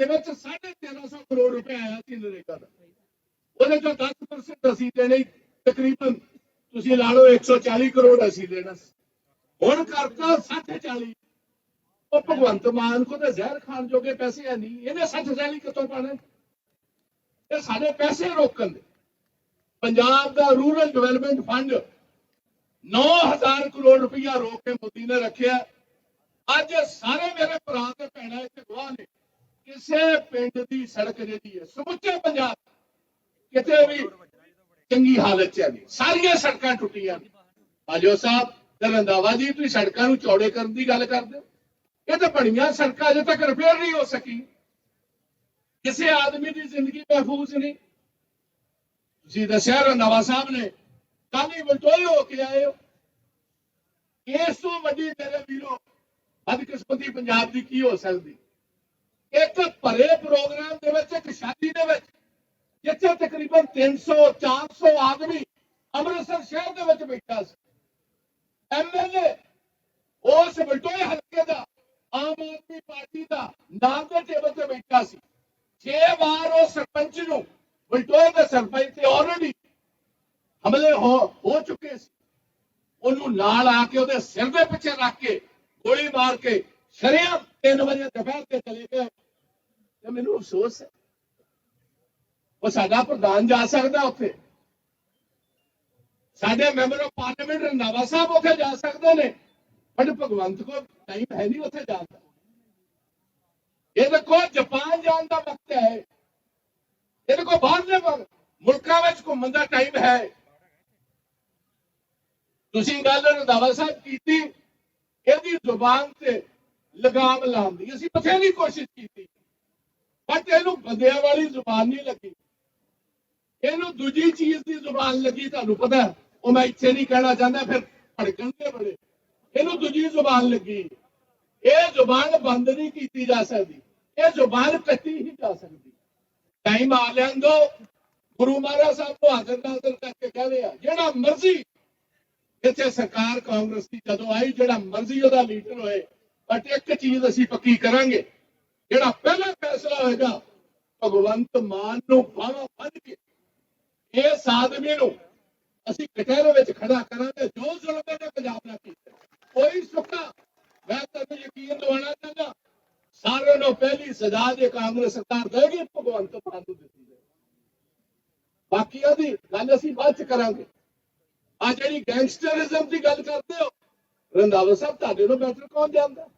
ਦੇ ਵਿੱਚ 1350 ਕਰੋੜ ਰੁਪਏ ਆਇਆ ਸੀ ਨਰੇਗਾ ਦਾ। ਉਹਦੇ ਚੋਂ 10% ਅਸੀਂ ਦੇਣੇ, ਤਕਰੀਬਨ ਤੁਸੀਂ ਲਾ ਲਓ 140 ਕਰੋੜ ਅਸੀਂ ਦੇਣਾ ਸੀ। ਹੁਣ ਕਰਤਾ 60 40 ਉਹ ਭਗਵੰਤ ਮਾਨ ਕੋ ਤਾਂ ਜ਼ਹਿਰ ਖਾਣ ਜੋਗੇ ਪੈਸੇ ਹੈ ਨਹੀਂ। ਇਹਨੇ 60 40 ਕਿੱਥੋਂ ਪਾਣੇ ਇਹ ਸਾਡੇ ਪੈਸੇ ਰੋਕਣ ਦੇ। ਪੰਜਾਬ ਦਾ ਰੂਰਲ ਡਿਵੈਲਪਮੈਂਟ ਫੰਡ 9000 ਕਰੋੜ ਰੁਪਇਆ ਰੋਕ ਕੇ ਮੋਦੀ ਨੇ ਰੱਖਿਆ। ਅੱਜ ਸਾਰੇ ਮੇਰੇ ਭਰਾ ਤੇ ਭੈਣਾਂ ਇੱਥੇ ਗਵਾਹ ਨੇ। ਕਿਸੇ ਪਿੰਡ ਦੀ ਸੜਕ ਜਿਹੜੀ ਹੈ, ਸਮੁੱਚੇ ਪੰਜਾਬ ਕਿਤੇ ਵੀ ਚੰਗੀ ਹਾਲਤ ਚ ਨਹੀਂ। ਸਾਰੀਆਂ ਸੜਕਾਂ ਟੁੱਟੀਆਂ ਨੇ। ਆਜੋ ਸਾਹਿਬ ਤੇ ਜੀ, ਤੁਸੀਂ ਸੜਕਾਂ ਨੂੰ ਚੌੜੇ ਕਰਨ ਦੀ ਗੱਲ ਕਰਦੇ ਹੋ। ਇਹ ਤਾਂ ਬੜੀਆਂ ਸੜਕਾਂ, ਅਜੇ ਤੱਕ ਰਿਪੇਅਰ ਨਹੀਂ ਹੋ ਸਕੀ। ਕਿਸੇ ਆਦਮੀ ਦੀ ਜ਼ਿੰਦਗੀ ਮਹਿਫੂਜ਼ ਨਹੀਂ। ਤੁਸੀਂ ਦੱਸਿਆ ਰੰਦਾਵਾ ਸਾਹਿਬ ਨੇ ਕੱਲ ਹੀ ਬਲਟੋਏ ਹੋ ਕੇ ਆਏ ਹੋ। ਇਸ ਤੋਂ ਵੱਡੀ ਮੇਰੇ ਵੀਰੋ, ਬਦਕਿਸਮਤੀ ਪੰਜਾਬ ਦੀ ਕੀ ਹੋ ਸਕਦੀ? ਇੱਕ ਭਰੇ ਪ੍ਰੋਗਰਾਮ ਦੇ ਵਿੱਚ, ਇੱਕ ਸ਼ਾਦੀ ਦੇ ਵਿੱਚ, ਜਿੱਥੇ ਤਕਰੀਬਨ 300 400 ਆਦਮੀ ਅੰਮ੍ਰਿਤਸਰ ਸ਼ਹਿਰ ਦੇ ਵਿੱਚ ਬੈਠਾ ਸੀ। ਐਮਐਲਏ ਉਸ ਬਲਟੋਏ ਹਲਕੇ ਦਾ, ਆਮ ਆਦਮੀ ਪਾਰਟੀ ਦਾ ਨਾਮ ਦੇ ਟੇਬਲ ਤੇ ਬੈਠਾ ਸੀ। ਛੇ ਵਾਰ ਉਹ ਸਰਪੰਚ ਨੂੰ ਬਲਟੋਏ ਦੇ ਸਰਪੰਚ ਤੇ ਆਲਰੇਡੀ ਹਮਲੇ ਹੋ ਹੋ ਚੁੱਕੇ ਸੀ। ਉਹਨੂੰ ਨਾਲ ਆ ਕੇ ਉਹਦੇ ਸਿਰ ਦੇ ਪਿੱਛੇ ਰੱਖ ਕੇ ਗੋਲੀ ਮਾਰ ਕੇ ਸ਼ਰਿਆਮ 3 ਵਜੇ ਦੁਪਹਿਰ ਤੇ ਚਲੇ ਗਏ। ਤੇ ਮੈਨੂੰ ਅਫਸੋਸ ਹੈ। ਉਹ ਸਾਡਾ ਪ੍ਰਧਾਨ ਜਾ ਸਕਦਾ ਉੱਥੇ। ਸਾਡੇ member of parliament Randhawa sahib ਉੱਥੇ ਜਾ ਸਕਦੇ ਨੇ। ਪਰ ਭਗਵੰਤ ਕੋ ਟਾਈਮ ਹੈ ਨਹੀਂ ਉੱਥੇ ਜਾਣ ਦਾ। ਇਹ ਦੇਖੋ, ਜਾਪਾਨ ਜਾਣ ਦਾ ਵਕਤ ਹੈ। ਇਹ ਦੇਖੋ ਬਾਹਰਲੇ ਮੁਲਕਾਂ ਵਿੱਚ ਘੁੰਮਣ ਦਾ ਟਾਈਮ ਹੈ। ਤੁਸੀਂ ਗੱਲ ਰੰਧਾਵਾ ਸਾਹਿਬ ਕੀਤੀ, ਇਹਦੀ ਜ਼ੁਬਾਨ ਤੇ ਲਗਾਮ ਲਾਉਣ ਦੀ ਅਸੀਂ ਬਥੇਰੀ ਕੋਸ਼ਿਸ਼ ਕੀਤੀ। ਬਟ ਇਹਨੂੰ ਬੰਦਿਆਂ ਵਾਲੀ ਜ਼ੁਬਾਨ ਨਹੀਂ ਲੱਗੀ। ਇਹਨੂੰ ਦੂਜੀ ਚੀਜ਼ ਦੀ ਜ਼ੁਬਾਨ ਲੱਗੀ, ਤੁਹਾਨੂੰ ਪਤਾ ਉਹ ਮੈਂ ਇੱਥੇ ਨਹੀਂ ਕਹਿਣਾ ਚਾਹੁੰਦਾ, ਫਿਰ ਭੜਕਣਗੇ ਬੜੇ। ਇਹਨੂੰ ਦੂਜੀ ਜ਼ੁਬਾਨ ਲੱਗੀ। ਇਹ ਜ਼ੁਬਾਨ ਬੰਦ ਨਹੀਂ ਕੀਤੀ ਜਾ ਸਕਦੀ। ਇਹ ਜ਼ੁਬਾਨ ਕੱਟੀ ਹੀ ਜਾ ਸਕਦੀ। ਟਾਈਮ ਆ ਲੈਣ ਦੋ। ਗੁਰੂ ਮਹਾਰਾਜ ਸਾਹਿਬ ਨੂੰ ਹਾਜ਼ਰ ਨਾਜ਼ਰ ਕਰਕੇ ਕਹਿ ਰਿਹਾ, ਜਿਹੜਾ ਮਰਜ਼ੀ ਇੱਥੇ ਸਰਕਾਰ ਕਾਂਗਰਸ ਦੀ ਜਦੋਂ ਆਈ, ਜਿਹੜਾ ਮਰਜ਼ੀ ਉਹਦਾ ਲੀਡਰ ਹੋਏ, ਬਟ ਇੱਕ ਚੀਜ਼ ਅਸੀਂ ਪੱਕੀ ਕਰਾਂਗੇ। ਜਿਹੜਾ ਪਹਿਲਾ ਫੈਸਲਾ ਹੋਏਗਾ, ਭਗਵੰਤ ਮਾਨ ਨੂੰ ਬਾਹਾਂ ਬੰਨ ਕੇ ਇਸ ਆਦਮੀ ਨੂੰ ਅਸੀਂ ਕਟਹਿਰੇ ਵਿੱਚ ਖੜਾ ਕਰਾਂਗੇ, ਜੋ ਜ਼ੁਲਮ ਇਹਨੇ ਪੰਜਾਬ ਨਾਲ ਕੀਤਾ। ਕੋਈ ਸੁੱਕਾ, ਮੈਂ ਤੁਹਾਨੂੰ ਯਕੀਨ ਦਿਵਾਉਣਾ ਚਾਹੁੰਦਾ, ਸਾਰਿਆਂ ਨੂੰ ਪਹਿਲੀ ਸਜ਼ਾ ਜੇ ਕਾਂਗਰਸ ਸਰਕਾਰ ਦੇਗੀ ਭਗਵੰਤ ਮਾਨ ਨੂੰ ਦਿੱਤੀ ਜਾਏਗੀ। ਬਾਕੀ ਉਹਦੀ ਗੱਲ ਅਸੀਂ ਬਾਅਦ ਚ ਕਰਾਂਗੇ। ਆ ਜਿਹੜੀ ਗੈਂਗਸਟਰਿਜ਼ਮ ਦੀ ਗੱਲ ਕਰਦੇ ਹੋ, ਰੰਧਾਵਾ ਸਾਹਿਬ, ਤੁਹਾਡੇ ਨੂੰ ਬੈਟਰ ਕੌਣ ਜਾਣਦਾ?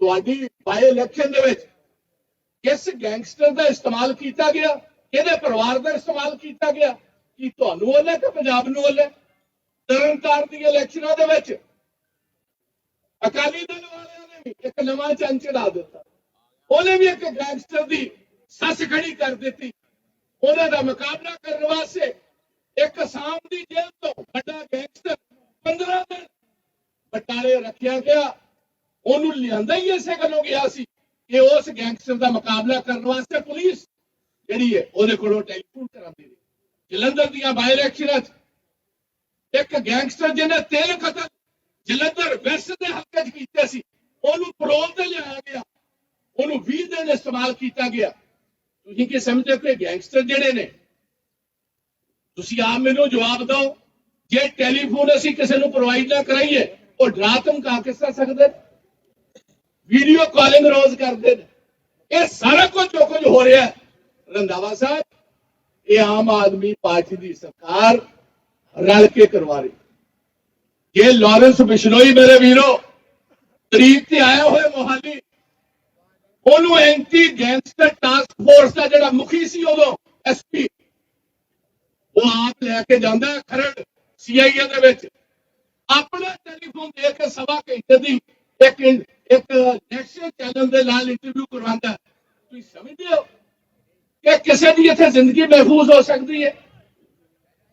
ਤੁਹਾਡੀ ਬਾਈ ਇਲੈਕਸ਼ਨ ਦੇ ਵਿੱਚ ਕਿਸ ਗੈਂਗਸਟਰ ਦਾ ਇਸਤੇਮਾਲ ਕੀਤਾ ਗਿਆ, ਕਿਹਦੇ ਪਰਿਵਾਰ ਦਾ ਇਸਤੇਮਾਲ ਕੀਤਾ ਗਿਆ, ਕੀ ਤੁਹਾਨੂੰ ਉਹਨੇ ਕਿ ਪੰਜਾਬ ਨੂੰ ਉਹਨੇ ਤਰਨਤਾਰਨ ਦੀ ਇਲੈਕਸ਼ਨਾਂ ਦੇ ਵਿੱਚ ਅਕਾਲੀ ਦਲ ਵਾਲਿਆਂ ਨੇ ਵੀ ਇੱਕ ਨਵਾਂ ਚੰਨ ਚੜਾ ਦਿੱਤਾ। ਉਹਨੇ ਵੀ ਇੱਕ ਗੈਂਗਸਟਰ ਦੀ ਸੱਸ ਖੜੀ ਕਰ ਦਿੱਤੀ। ਉਹਨਾਂ ਦਾ ਮੁਕਾਬਲਾ ਕਰਨ ਵਾਸਤੇ ਇੱਕ ਅਸਾਮ ਦੀ ਜੇਲ੍ਹ ਤੋਂ ਵੱਡਾ ਗੈਂਗਸਟਰ 15 ਦਿਨ ਬਟਾਲੇ ਰੱਖਿਆ ਗਿਆ। ਉਹਨੂੰ ਲਿਆਂਦਾ ਹੀ ਇਸੇ ਗੱਲੋਂ ਗਿਆ ਸੀ ਕਿ ਉਸ ਗੈਂਗਸਟਰ ਦਾ ਮੁਕਾਬਲਾ ਕਰਨ ਵਾਸਤੇ ਪੁਲਿਸ ਜਿਹੜੀ ਹੈ ਉਹਦੇ ਕੋਲੋਂ ਟੈਲੀਫੋਨ ਕਰਾਉਂਦੀ ਰਹੀ। ਜਲੰਧਰ ਦੀਆਂ ਬਾਈ ਇਲੈਕਸ਼ਨਾਂ 'ਚ ਇੱਕ ਗੈਂਗਸਟਰ ਜਿਹਨੇ ਤਿੰਨ ਕਤਲ ਜਲੰਧਰ ਵੈਸਟ ਦੇ ਹੱਕ 'ਚ ਕੀਤੇ ਸੀ, ਉਹਨੂੰ ਪਰੋਲ ਤੇ ਲਿਆਇਆ ਗਿਆ, ਉਹਨੂੰ 20 ਦਿਨ ਇਸਤੇਮਾਲ ਕੀਤਾ ਗਿਆ। ਤੁਸੀਂ ਕੀ ਸਮਝਦੇ ਹੋ ਕਿ ਗੈਂਗਸਟਰ ਜਿਹੜੇ ਨੇ? ਤੁਸੀਂ ਆਪ ਮੈਨੂੰ ਜਵਾਬ ਦਿਓ, ਜੇ ਟੈਲੀਫੋਨ ਅਸੀਂ ਕਿਸੇ ਨੂੰ ਪ੍ਰੋਵਾਈਡ ਨਾ ਕਰਾਈਏ, ਉਹ ਡਰਾ ਧਮਕਾ ਕਿਸ ਤਰ੍ਹਾਂ ਨੇ? ਵੀਡੀਓ ਕਾਲਿੰਗ ਰੋਜ਼ ਕਰਦੇ ਨੇ। ਇਹ ਸਾਰਾ ਕੁਝ ਜੋ ਕੁਝ ਹੋ ਰਿਹਾ ਹੈ। ਰੰਧਾਵਾ ਸਾਹਿਬ, ਇਹ ਆਮ ਆਦਮੀ ਪਾਰਟੀ ਦੀ ਸਰਕਾਰ ਰਲ ਕੇ ਕਰਵਾ ਰਹੀ। ਇਹ ਲਾਰੈਂਸ ਬਿਸ਼ਨੋਈ ਮੇਰੇ ਵੀਰੋ, ਤਰੀਕ ਤੇ ਆਇਆ ਹੋਇਆ ਮੋਹਾਲੀ, ਉਹਨੂੰ ਐਂਟੀ ਗੈਂਗਸਟਰ ਟਾਸਕ ਫੋਰਸ ਦਾ ਜਿਹੜਾ ਮੁਖੀ ਸੀ ਉਦੋਂ ਐਸਪੀ ਉਹ ਆਪ ਲੈ ਕੇ ਜਾਂਦਾ ਹੈ ਖਰੜ ਸੀਆਈਏ ਦੇ ਵਿੱਚ। ਆਪਣਾ ਟੈਲੀਫੋਨ ਦੇ ਕੇ ਸਵਾ ਘੰਟੇ ਦੀ ਇੱਕ ਇੱਕ ਨੈਸ਼ਨਲ ਚੈਨਲ ਦੇ ਨਾਲ ਇੰਟਰਵਿਊ ਕਰਵਾਉਂਦਾ ਤੁਸੀਂ ਸਮਝਦੇ ਹੋ ਕਿ ਕਿਸੇ ਦੀ ਇੱਥੇ ਜ਼ਿੰਦਗੀ ਮਹਿਫੂਜ਼ ਹੋ ਸਕਦੀ ਹੈ?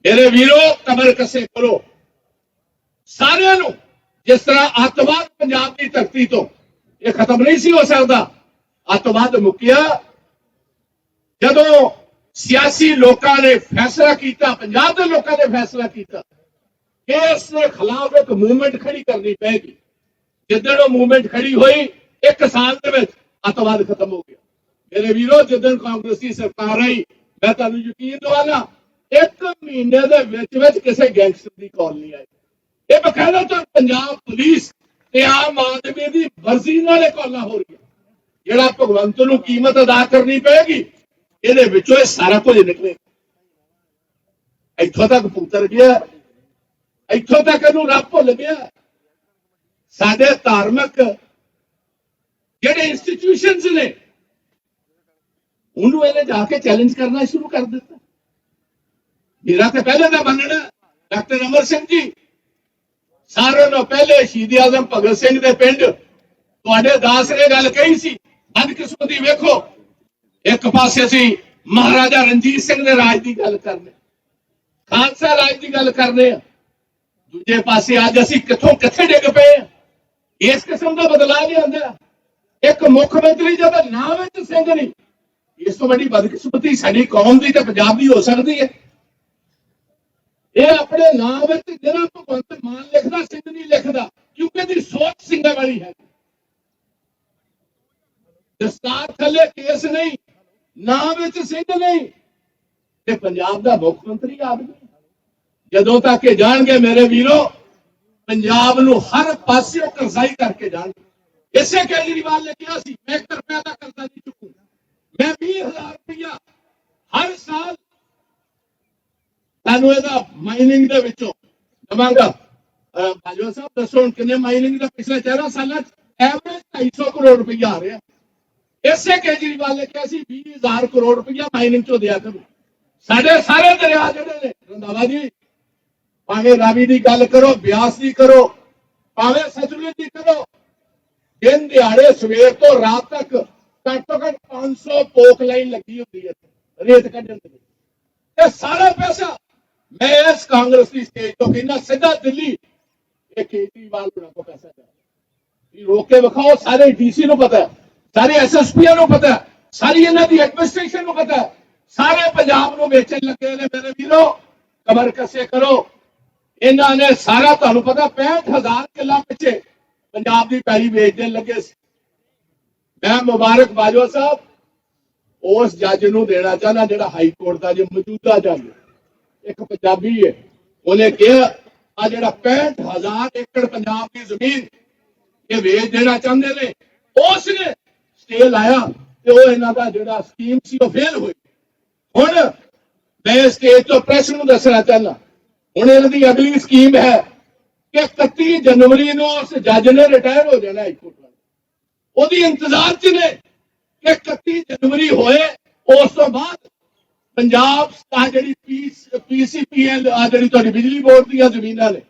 ਮੇਰੇ ਵੀਰੋ ਕਬਰ ਕਸੇ ਕਰੋ। ਸਾਰਿਆਂ ਨੂੰ ਜਿਸ ਤਰ੍ਹਾਂ ਅੱਤਵਾਦ ਪੰਜਾਬ ਦੀ ਧਰਤੀ ਤੋਂ ਇਹ ਖਤਮ ਨਹੀਂ ਸੀ ਹੋ ਸਕਦਾ, ਅੱਤਵਾਦ ਮੁੱਕਿਆ। ਜਦੋਂ ਸਿਆਸੀ ਲੋਕਾਂ ਨੇ ਫੈਸਲਾ ਕੀਤਾ, ਪੰਜਾਬ ਦੇ ਲੋਕਾਂ ਨੇ ਫੈਸਲਾ ਕੀਤਾ ਕਿ ਇਸ ਦੇ ਖਿਲਾਫ ਇੱਕ ਮੂਵਮੈਂਟ ਖੜੀ ਕਰਨੀ ਪੈਗੀ ਜਿੱਦਣ ਉਹ ਮੂਵਮੈਂਟ ਖੜੀ ਹੋਈ, ਇੱਕ ਸਾਲ ਦੇ ਵਿੱਚ ਅੱਤਵਾਦ ਖਤਮ ਹੋ ਗਿਆ। ਮੇਰੇ ਵੀਰੋ ਜਦੋਂ ਕਾਂਗਰਸੀ ਸਰਕਾਰ ਆਈ, ਮੈਂ ਤੁਹਾਨੂੰ ਯਕੀਨ ਦਿਵਾਨਾ, ਇੱਕ ਮਹੀਨੇ ਦੇ ਵਿੱਚ ਵਿੱਚ ਕਿਸੇ ਗੈਂਗਸਟਰ ਦੀ ਕਾਲ ਨਹੀਂ ਆਈ। ਇਹ ਬਕਾਇਦਾ ਤਾਂ ਪੰਜਾਬ ਪੁਲਿਸ ਤੇ ਆਮ ਆਦਮੀ ਦੀ ਮਰਜ਼ੀ ਨਾਲ ਇਹ ਕਾਲਾਂ ਹੋ ਰਹੀਆਂ। ਜਿਹੜਾ ਭਗਵੰਤ ਨੂੰ ਕੀਮਤ ਅਦਾ ਕਰਨੀ ਪਏਗੀ, ਇਹਦੇ ਵਿੱਚੋਂ ਇਹ ਸਾਰਾ ਕੁਝ ਨਿਕਲੇ ਇੱਥੋਂ ਤੱਕ ਪੁੱਤਰ ਗਿਆ, ਇੱਥੋਂ ਤੱਕ ਇਹਨੂੰ ਰੱਬ ਭੁੱਲ ਗਿਆ। ਸਾਡੇ ਧਾਰਮਿਕ ਜਿਹੜੇ ਇੰਸਟੀਟਿਊਸ਼ਨਸ ਨੇ, ਉਹਨੂੰ ਇਹਨੇ ਜਾ ਕੇ ਚੈਲੰਜ ਕਰਨਾ ਸ਼ੁਰੂ ਕਰ ਦਿੱਤਾ। ਮੇਰਾ ਤਾਂ ਪਹਿਲੇ ਦਾ ਮੰਨਣਾ, ਡਾਕਟਰ ਅਮਰ ਸਿੰਘ ਜੀ, ਸਾਰਿਆਂ ਨੂੰ ਪਹਿਲੇ ਸ਼ਹੀਦ ਆਜ਼ਮ ਭਗਤ ਸਿੰਘ ਦੇ ਪਿੰਡ, ਤੁਹਾਡੇ ਦਾਸ ਨੇ ਗੱਲ ਕਹੀ ਸੀ, ਬਦਕਿਸਮਤੀ ਵੇਖੋ। ਇੱਕ ਪਾਸੇ ਅਸੀਂ ਮਹਾਰਾਜਾ ਰਣਜੀਤ ਸਿੰਘ ਦੇ ਰਾਜ ਦੀ ਗੱਲ ਕਰਨੇ, ਖਾਲਸਾ ਰਾਜ ਦੀ ਗੱਲ ਕਰਨੇ ਆ। ਦੂਜੇ ਪਾਸੇ ਅੱਜ ਅਸੀਂ ਕਿੱਥੋਂ ਕਿੱਥੇ ਡਿੱਗ ਪਏ ਆ? ਇਸ ਕਿਸਮ ਦਾ ਬਦਲਾਅ ਨਹੀਂ ਇੱਕ ਮੁੱਖ ਮੰਤਰੀ ਜਿਹਦਾ ਨਾਮ ਵਿੱਚ ਸਿੰਘ ਨਹੀਂ, ਇਸ ਤੋਂ ਵੱਡੀ ਬਦਕਿਸਮਤੀ ਸਾਡੀ ਕੌਮ ਦੀ ਤੇ ਪੰਜਾਬ ਦੀ ਹੋ ਸਕਦੀ ਹੈ। ਇਹ ਆਪਣੇ ਨਾਮ ਵਿੱਚ ਜਿਹੜਾ ਭਗਵੰਤ ਮਾਨ ਲਿਖਦਾ, ਸਿੰਘ ਨਹੀਂ ਲਿਖਦਾ, ਕਿਉਂਕਿ ਇਹਦੀ ਸੋਚ ਸਿੰਘਾਂ ਵਾਲੀ ਹੈ। ਦਸਤਾਰ ਥੱਲੇ ਕੇਸ ਨਹੀਂ ਨਾਮ ਵਿੱਚ ਸਿੰਘ ਨਹੀਂ, ਤੇ ਪੰਜਾਬ ਦਾ ਮੁੱਖ ਮੰਤਰੀ ਆਦਮੀ ਜਦੋਂ ਤੱਕ ਇਹ ਜਾਣਗੇ ਮੇਰੇ ਵੀਰੋ ਪੰਜਾਬ ਨੂੰ ਹਰ ਪਾਸਿਓਂ ਕਰਜ਼ਾਈ ਕਰਕੇ ਜਾਣਗੇ। ਇਸੇ ਕੇਜਰੀਵਾਲ ਨੇ ਕਿਹਾ ਸੀ, ਮੈਂ 1 ਰੁਪਿਆ ਦਾ ਕਰਜ਼ਾ ਨਹੀਂ ਚੁੱਕੂ ਮੈਂ 20000 ਰੁਪਇਆ ਹਰ ਸਾਲ ਤੁਹਾਨੂੰ ਇਹਦਾ ਮਾਈਨਿੰਗ ਦੇ ਵਿੱਚੋਂ ਦਵਾਂਗਾ। ਅਹ ਬਾਜਵਾ ਸਾਹਿਬ, ਦੱਸੋ ਹੁਣ ਕਿੰਨੇ ਮਾਈਨਿੰਗ ਦਾ ਪਿਛਲੇ 4 ਸਾਲਾਂ ਚ ਐਵਰੇਜ 250 ਕਰੋੜ ਰੁਪਇਆ ਆ ਰਿਹਾ। ਇਸੇ ਕੇਜਰੀਵਾਲ ਨੇ ਕਿਹਾ ਸੀ 20000 ਕਰੋੜ ਰੁਪਇਆ ਮਾਈਨਿੰਗ ਚੋਂ ਦਿਆ ਕਰੋ। ਸਾਡੇ ਸਾਰੇ ਦਰਿਆ ਜਿਹੜੇ ਨੇ, ਰੰਧਾਵਾ ਜੀ ਭਾਵੇਂ ਰਾਵੀ ਦੀ ਗੱਲ ਕਰੋ, ਬਿਆਸ ਦੀ ਕਰੋ, ਭਾਵੇਂ ਸਤਲੁਜ ਦੀ ਕਰੋ, ਦਿਨ ਦਿਹਾੜੇ ਸਵੇਰ ਤੋਂ ਰਾਤ ਤੱਕ ਘੱਟੋ ਘੱਟ 500 ਪੋਕ ਲਾਈਨ ਲੱਗੀ ਹੁੰਦੀ ਹੈ ਰੇਤ ਕੱਢਣ ਦੇ ਇਹ ਸਾਰਾ ਪੈਸਾ ਮੈਂ ਇਸ ਕਾਂਗਰਸ ਦੀ ਸਟੇਜ ਤੋਂ ਕਹਿੰਦਾ, ਸਿੱਧਾ ਦਿੱਲੀ, ਇਹ ਕੇਜਰੀਵਾਲ ਨੂੰ ਕੋ ਪੈਸਾ ਜਾ ਇਹ ਰੋਕ ਕੇ ਵਿਖਾਓ, ਸਾਰੇ ਡੀਸੀ ਨੂੰ ਪਤਾ ਹੈ, ਸਾਰੇ ਐਸਐਸਪੀ ਨੂੰ ਪਤਾ ਸਾਰੀ ਇਹਨਾਂ ਦੀ ਐਡਮਿਨਿਸਟ੍ਰੇਸ਼ਨ ਨੂੰ ਪਤਾ ਸਾਰੇ ਪੰਜਾਬ ਨੂੰ ਵੇਚਣ ਲੱਗੇ ਨੇ ਮੇਰੇ ਵੀਰੋ ਕਮਰ ਕਸੇ ਕਰੋ ਇਹਨਾਂ ਨੇ ਸਾਰਾ ਤੁਹਾਨੂੰ ਪਤਾ 65000 ਕਿੱਲਾ ਪਿੱਛੇ ਪੰਜਾਬ ਦੀ ਪੈਲੀ ਵੇਚ ਦੇਣ ਲੱਗੇ ਸੀ। ਮੈਂ ਮੁਬਾਰਕ ਬਾਜਵਾ ਸਾਹਿਬ, ਉਸ ਜੱਜ ਨੂੰ ਦੇਣਾ ਚਾਹਨਾ ਜਿਹੜਾ ਹਾਈ ਕੋਰਟ ਦਾ ਜੋ ਮੌਜੂਦਾ ਜੱਜ ਇੱਕ ਪੰਜਾਬੀ ਹੈ। ਉਹਨੇ ਕਿਹਾ ਆ ਜਿਹੜਾ 65000 ਏਕੜ ਪੰਜਾਬ ਦੀ ਜ਼ਮੀਨ ਇਹ ਵੇਚ ਦੇਣਾ ਚਾਹੁੰਦੇ ਨੇ। ਉਸ ਨੇ ਸਟੇ ਲਾਇਆ ਤੇ ਉਹ ਇਹਨਾਂ ਦਾ ਜਿਹੜਾ ਸਕੀਮ ਸੀ ਉਹ ਫੇਲ ਹੋਈ। ਹੁਣ ਮੈਂ ਸਟੇਜ ਤੋਂ ਪ੍ਰੈਸ ਨੂੰ ਦੱਸਣਾ ਚਾਹੁੰਦਾ। ਹੁਣ ਇਹਨਾਂ ਦੀ ਅਗਲੀ ਸਕੀਮ ਹੈ ਕਿ 31 ਜਨਵਰੀ ਨੂੰ ਉਸ ਜੱਜ ਨੇ ਰਿਟਾਇਰ ਹੋ ਜਾਣਾ ਹਾਈ ਕੋਰਟ ਵਾਲਾ। ਉਹਦੀ ਇੰਤਜ਼ਾਰ 'ਚ ਨੇ ਕਿ 31 ਜਨਵਰੀ ਹੋਏ, ਉਸ ਤੋਂ ਬਾਅਦ ਪੰਜਾਬ ਸਤਾ ਜਿਹੜੀ ਪੀਸੀਪੀਐਲ ਆ ਜਿਹੜੀ ਤੁਹਾਡੀ ਬਿਜਲੀ ਬੋਰਡ ਦੀਆਂ ਜ਼ਮੀਨਾਂ ਨੇ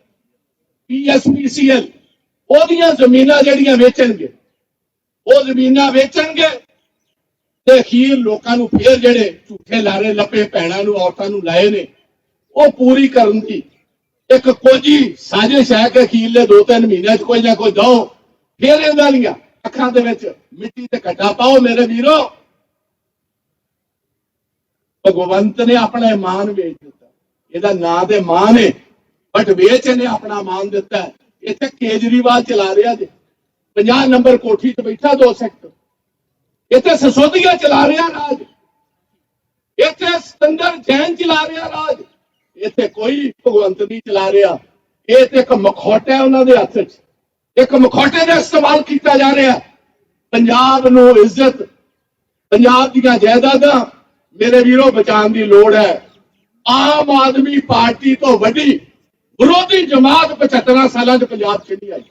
ਪੀਐਸਪੀਸੀਐਲ ਉਹਦੀਆਂ ਜ਼ਮੀਨਾਂ ਜਿਹੜੀਆਂ ਵੇਚਣਗੇ, ਉਹ ਜ਼ਮੀਨਾਂ ਵੇਚਣਗੇ ਤੇ ਅਖੀਰ ਲੋਕਾਂ ਨੂੰ ਫੇਰ ਜਿਹੜੇ ਝੂਠੇ ਲਾਰੇ ਲੱਪੇ, ਭੈਣਾਂ ਨੂੰ, ਔਰਤਾਂ ਨੂੰ ਲਾਏ ਨੇ ਉਹ ਪੂਰੀ ਕਰਨ ਦੀ। ਇੱਕ ਕੋਜੀ ਸਾਜ਼ਿਸ਼ ਹੈ ਕਿ ਅਖੀਰਲੇ ਦੋ ਤਿੰਨ ਮਹੀਨਿਆਂ 'ਚ ਕੋਈ ਨਾ ਕੋਈ ਦੋ ਫੇਰ ਇਹਨਾਂ ਦੀਆਂ ਅੱਖਾਂ ਦੇ ਵਿੱਚ ਮਿੱਟੀ ਤੇ ਘਟਾ ਪਾਓ ਮੇਰੇ ਵੀਰੋ। ਭਗਵੰਤ ਨੇ ਆਪਣਾ ਮਾਨ ਵੇਚ ਦਿੱਤਾ। ਇਹਦਾ ਨਾਂ ਤੇ ਮਾਨ ਹੈ ਬਟ ਵੇਚ ਨੇ ਆਪਣਾ ਮਾਨ ਦਿੱਤਾ। ਇੱਥੇ ਕੇਜਰੀਵਾਲ ਚਲਾ ਰਿਹਾ ਜੇ। 50 ਨੰਬਰ ਕੋਠੀ ਤੇ ਬੈਠਾ ਦੋ ਸੈਕਟਰ ਇੱਥੇ ਸਸੋਦੀਆ ਚਲਾ ਰਿਹਾ ਰਾਜ। ਇੱਥੇ ਸਤੰਦਰ ਜੈਨ ਚਲਾ ਰਿਹਾ ਰਾਜ। ਇੱਥੇ ਕੋਈ ਭਗਵੰਤ ਨਹੀਂ ਚਲਾ ਰਿਹਾ। ਇਹ ਤੇ ਇੱਕ ਮਖੌਟਾ ਹੈ ਉਹਨਾਂ ਦੇ ਹੱਥ 'ਚ ਇੱਕ ਮਖੌਟੇ ਦਾ ਇਸਤੇਮਾਲ ਕੀਤਾ ਜਾ ਰਿਹਾ। ਪੰਜਾਬ ਨੂੰ ਇੱਜ਼ਤ, ਪੰਜਾਬ ਦੀਆਂ ਜਾਇਦਾਦਾਂ ਮੇਰੇ ਵੀਰੋ ਬਚਾਉਣ ਦੀ ਲੋੜ ਹੈ। ਆਮ ਆਦਮੀ ਪਾਰਟੀ ਤੋਂ ਵੱਡੀ ਵਿਰੋਧੀ ਜਮਾਤ 75 ਸਾਲਾਂ ਚ ਪੰਜਾਬ 'ਚ ਨਹੀਂ ਆਈ।